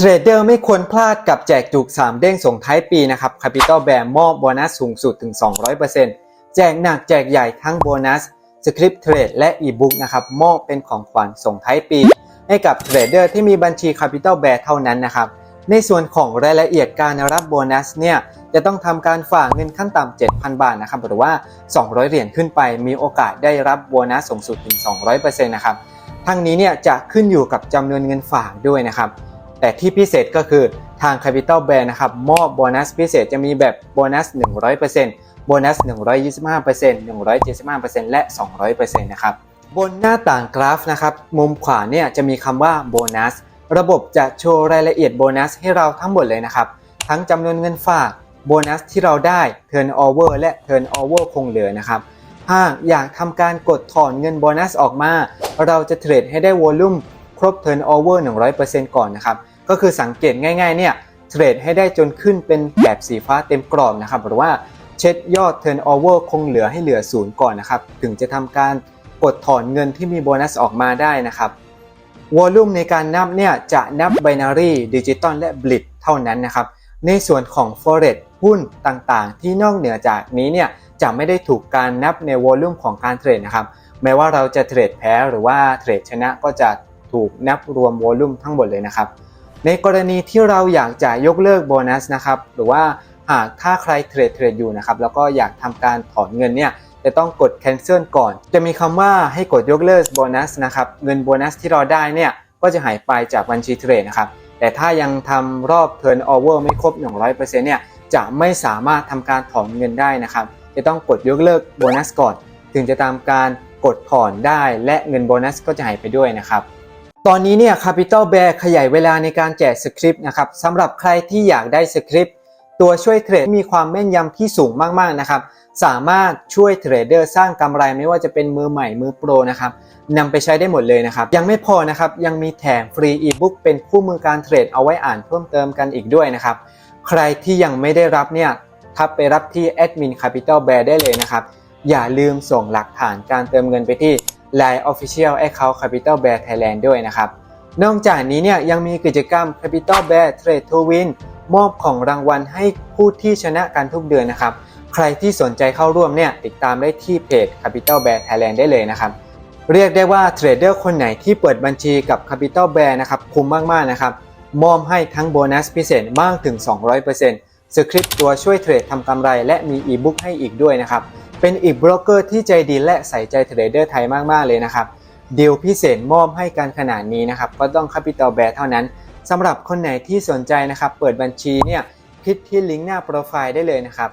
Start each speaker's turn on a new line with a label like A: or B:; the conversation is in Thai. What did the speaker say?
A: เทรดเดอร์ไม่ควรพลาดกับแจกจุก 3 เด้งส่งท้ายปีนะครับ Capital b a r มอบโบนัสสูงสุดถึง 200%แจกหนักแจกใหญ่ทั้งโบนัสสคริปต์เทรดและอีบุ๊กนะครับมอบเป็นของขวัญส่งท้ายปี ให้กับเทรดเดอร์ที่มีบัญชี Capital b a r เท่านั้นนะครับในส่วนของรายละเอียดการรับโบนัสเนี่ยจะต้องทำการฝากเงินขั้นต่ำ 7,000 บาทนะครับหรือว่า 200 เหรียญขึ้นไป มีโอกาสได้รับโบนัสสูงสุดถึง 200%นะครับทั้งนี้เนี่ยจะขึ้นอยู่กับจำนวนเงินฝากด้วยนะครับ แต่ที่พิเศษก็คือทาง Capital Band นะครับมอบโบนัสพิเศษจะมีแบบโบนัส 100%โบนัส 125% 175%และ 200%นะครับบนหน้าต่างกราฟนะครับมุมขวาเนี่ยจะมีคำว่าโบนัสระบบจะโชว์รายละเอียดโบนัสให้เราทั้งหมดเลยนะครับ ทั้งจำนวนเงินฝากโบนัสที่เราได้ Turnover และ Turnover คงเหลือนะครับหากอยากทำการกดถอนเงินโบนัสออกมา เราจะเทรดให้ได้วอลลุ่มครบ Turnover 100%ก่อนนะครับ ก็คือสังเกตง่ายๆเนี่ยเทรดให้ได้จนขึ้นเป็นแบบสีฟ้าเต็มกรอบนะครับหรือว่าเช็ดยอด Turnover คงเหลือให้เหลือศูนย์ก่อนนะครับถึงจะทำการกดถอนเงินที่มีโบนัสออกมาได้นะครับวอลลุ่มในการนับเนี่ยจะนับ Binary ดิจิตอลและ Blit เท่านั้นนะครับในส่วนของ Forex หุ้นต่างๆ ที่นอกเหนือจากนี้เนี่ยจะไม่ได้ถูกการนับในวอลลุ่มของการเทรดนะครับแม้ว่าเราจะเทรดแพ้หรือว่าเทรดชนะก็จะถูกนับรวมวอลลุ่มทั้งหมดเลยนะครับ ในกรณีที่เราอยากจะยกเลิกโบนัสนะครับหรือว่าหากถ้าใครเทรดเทรดอยู่นะครับแล้วก็อยากทำการถอนเงินเนี่ยจะต้องกด cancel ก่อน จะมีคำว่าให้กดยกเลิกโบนัสนะครับเงินโบนัสที่เราได้เนี่ยก็จะหายไปจากบัญชีเทรดนะครับแต่ถ้ายังทำรอบ turnover ไม่ครบ 100%เนี่ยจะไม่สามารถทำการถอนเงินได้นะครับจะต้องกดยกเลิกโบนัสก่อน ถึงจะทำการกดถอนได้และเงินโบนัสก็จะหายไปด้วยนะครับ ตอนนี้เนี่ย Capital Bear ขยายเวลาในการแจกสคริปต์นะครับสำหรับใครที่อยากได้สคริปต์ตัวช่วยเทรดมีความแม่นยำที่สูงมากๆนะครับ สามารถช่วยเทรดเดอร์สร้างกำไรไม่ว่าจะเป็นมือใหม่มือโปรนะครับนำไปใช้ได้หมดเลยนะครับ ยังไม่พอนะครับยังมีแถมฟรีอีบุ๊กเป็นคู่มือการเทรดเอาไว้อ่านเพิ่มเติมกันอีกด้วยนะครับ ใครที่ยังไม่ได้รับเนี่ยทับไปรับที่แอดมิน Capital Bear ได้เลยนะครับ อย่าลืมส่งหลักฐานการเติมเงินไปที่ Line Official Account Capital Bear Thailand ด้วยนะครับ นอกจากนี้เนี่ยยังมีกิจกรรม Capital Bear Trade to Win มอบของรางวัลให้ผู้ที่ชนะกันทุกเดือนนะครับ ใครที่สนใจเข้าร่วมเนี่ยติดตามได้ที่เพจ Capital Bear Thailand ได้เลยนะครับ เรียกได้ว่าเทรดเดอร์คนไหนที่เปิดบัญชีกับ Capital Bear นะครับคุ้มมากๆนะครับมอบให้ทั้งโบนัสพิเศษมากถึง 200%สคริปต์ตัวช่วยเทรดทำกำไรและมีอีบุ๊กให้อีกด้วยนะครับ เป็นอีกโบรกเกอร์ที่ใจดีและใส่ใจเทรดเดอร์ไทยมาก ๆ เลยนะครับเดีลพิเศษมอบให้การขนาดนี้นะครับ ก็ต้อง Capital Bear เท่านั้นสำหรับคนไหนที่สนใจนะครับ เปิดบัญชีเนี่ยคลิกที่ลิงก์หน้าโปรไฟล์ได้เลยนะครับ